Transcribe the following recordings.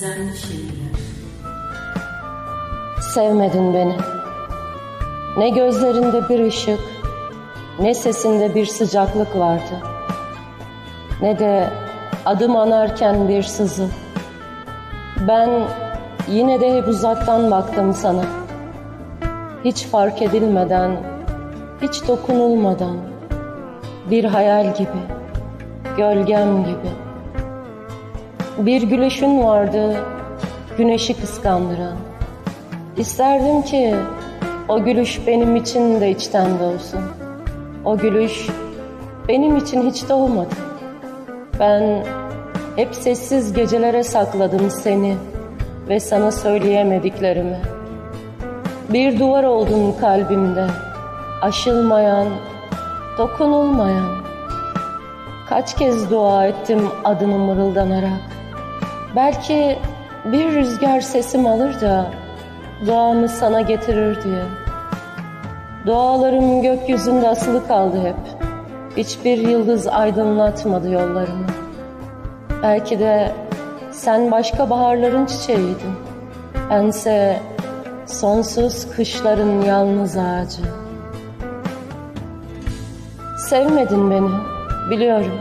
Gizemli şehirler. Sevmedin beni. Ne gözlerinde bir ışık, ne sesinde bir sıcaklık vardı. Ne de adım anarken bir sızı. Ben yine de hep uzaktan baktım sana. Hiç fark edilmeden, hiç dokunulmadan. Bir hayal gibi, gölgem gibi. Bir gülüşün vardı, güneşi kıskandıran. İsterdim ki o gülüş benim için de içten doğsun. O gülüş benim için hiç doğmadı. Ben hep sessiz gecelere sakladım seni ve sana söyleyemediklerimi. Bir duvar oldun kalbimde, aşılmayan, dokunulmayan. Kaç kez dua ettim adını mırıldanarak. Belki bir rüzgar sesim alır da duamı sana getirir diye. Dualarım gökyüzünde asılı kaldı hep. Hiçbir yıldız aydınlatmadı yollarımı. Belki de sen başka baharların çiçeğiydin. Bense sonsuz kışların yalnız ağacı. Sevmedin beni, biliyorum.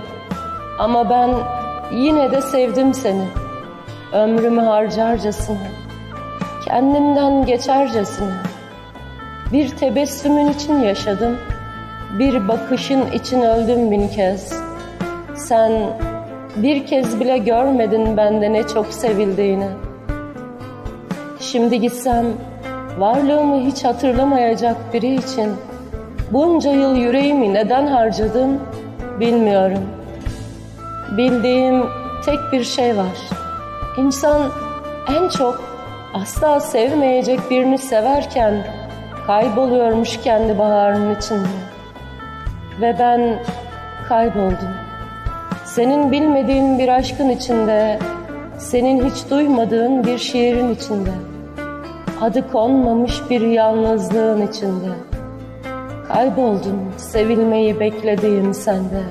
Ama ben yine de sevdim seni. Ömrümü harcarcasına, kendimden geçercesine. Bir tebessümün için yaşadım, bir bakışın için öldüm bin kez. Sen bir kez bile görmedin bende ne çok sevildiğini. Şimdi gitsem varlığımı hiç hatırlamayacak biri için bunca yıl yüreğimi neden harcadım bilmiyorum. Bildiğim tek bir şey var. İnsan en çok asla sevmeyecek birini severken kayboluyormuş kendi baharının içinde. Ve ben kayboldum. Senin bilmediğin bir aşkın içinde, senin hiç duymadığın bir şiirin içinde. Adı konmamış bir yalnızlığın içinde. Kayboldum sevilmeyi beklediğim sende.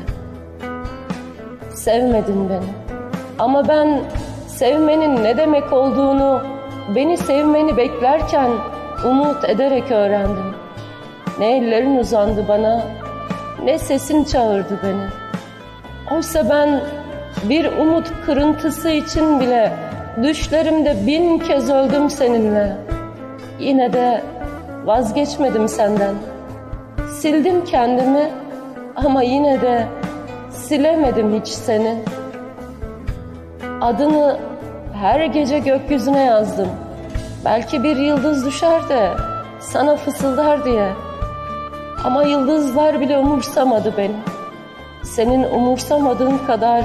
Sevmedin beni. Ama ben sevmenin ne demek olduğunu, beni sevmeni beklerken umut ederek öğrendim. Ne ellerin uzandı bana, ne sesin çağırdı beni. Oysa ben bir umut kırıntısı için bile düşlerimde bin kez öldüm seninle. Yine de vazgeçmedim senden. Sildim kendimi ama yine de silemedim hiç seni. Adını her gece gökyüzüne yazdım. Belki bir yıldız düşer de sana fısıldar diye. Ama yıldızlar bile umursamadı beni. Senin umursamadığın kadar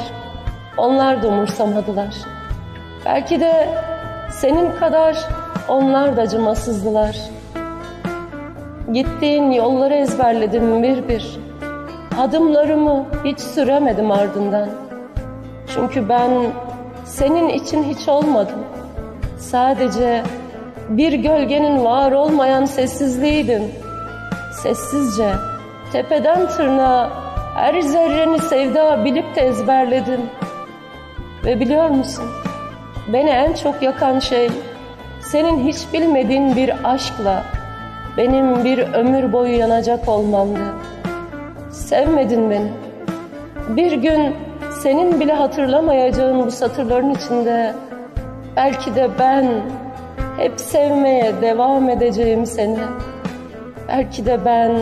onlar da umursamadılar. Belki de senin kadar onlar da acımasızdılar. Gittiğin yolları ezberledim bir bir. Adımlarımı hiç süremedim ardından. Çünkü ben senin için hiç olmadım. Sadece bir gölgenin var olmayan sessizliğiydim. Sessizce, tepeden tırnağa her zerreni sevda bilip de ezberledim. Ve biliyor musun? Beni en çok yakan şey senin hiç bilmediğin bir aşkla benim bir ömür boyu yanacak olmamdı. Sevmedin beni. Bir gün senin bile hatırlamayacağın bu satırların içinde belki de ben hep sevmeye devam edeceğim seni. Belki de ben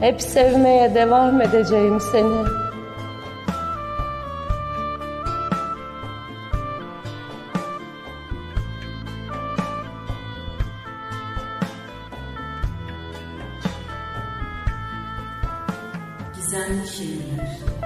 hep sevmeye devam edeceğim seni. Gizemli şehirler.